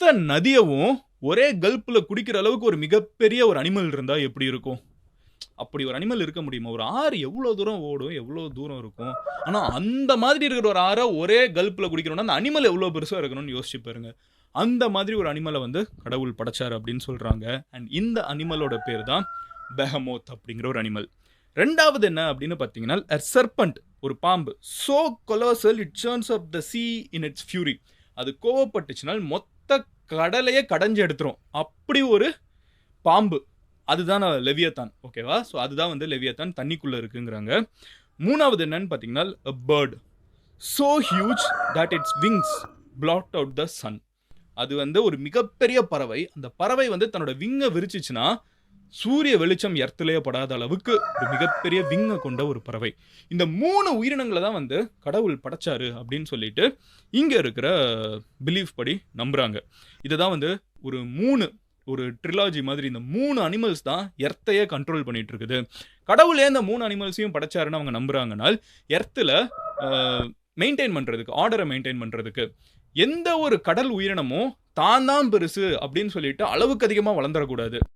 மொத்த நதியவும் ஒரே கல்ப்பில் குடிக்கிற அளவுக்கு ஒரு மிகப்பெரிய ஒரு அனிமல் இருந்தால் எப்படி இருக்கும்? அப்படி ஒரு அனிமல் இருக்க முடியுமா? ஒரு ஆறு எவ்வளோ தூரம் ஓடும் எவ்வளோ தூரம் இருக்கும்? ஆனால் அந்த மாதிரி இருக்கிற ஒரு ஆறை ஒரே கல்ப்பில் குடிக்கணும்னா அந்த அனிமல் எவ்வளோ பெருசாக இருக்கணும்னு யோசிச்சு பாருங்க. அந்த மாதிரி ஒரு அனிமலை வந்து கடவுள் படைச்சார் அப்படின்னு சொல்கிறாங்க அண்ட் இந்த அனிமலோட பேர் தான் பெஹமோத் அப்படிங்கிற ஒரு அனிமல் ரெண்டாவது என்ன அப்படின்னு பார்த்தீங்கன்னா சர்பண்ட் ஒரு பாம்பு. So colossal it churns up the sea in its fury அது கோவப்பட்டுச்சுனால் மொத்த மொத்த கடலையே கடைஞ்சு எடுத்துரும். அப்படி ஒரு பாம்பு. அதுதான் லெவியத்தான். ஓகேவா ஸோ அதுதான் வந்து லெவியத்தான் தண்ணிக்குள்ளே இருக்குங்கிறாங்க. மூணாவது என்னன்னு பார்த்தீங்கன்னா bird so huge that its wings blot out the sun அது வந்து ஒரு மிகப்பெரிய பறவை. அந்த பறவை வந்து தன்னோட விங்கை விரிச்சிச்சுன்னா சூரிய வெளிச்சம் எர்த்துலேயே படாத அளவுக்கு ஒரு மிகப்பெரிய விங்கை கொண்ட ஒரு பறவை. இந்த மூணு உயிரினங்களை தான் வந்து கடவுள் படைச்சாரு அப்படின்னு சொல்லிட்டு இங்கே இருக்கிற பிலீஃப் படி நம்புகிறாங்க இதை தான் வந்து ஒரு மூணு ஒரு ட்ரிலாஜி மாதிரி இந்த மூணு அனிமல்ஸ் தான் எர்த்தையே கண்ட்ரோல் பண்ணிட்டு இருக்குது கடவுளே இந்த மூணு அனிமல்ஸையும் படைச்சாருன்னு அவங்க நம்புறாங்கனால் எர்த்தில் மெயின்டைன் பண்ணுறதுக்கு ஆர்டரை மெயின்டைன் பண்ணுறதுக்கு எந்த ஒரு கடல் உயிரினமும் தான் தான் பெருசு அப்படின்னு சொல்லிட்டு அளவுக்கு அதிகமாக வளர்ந்துடக்கூடாது.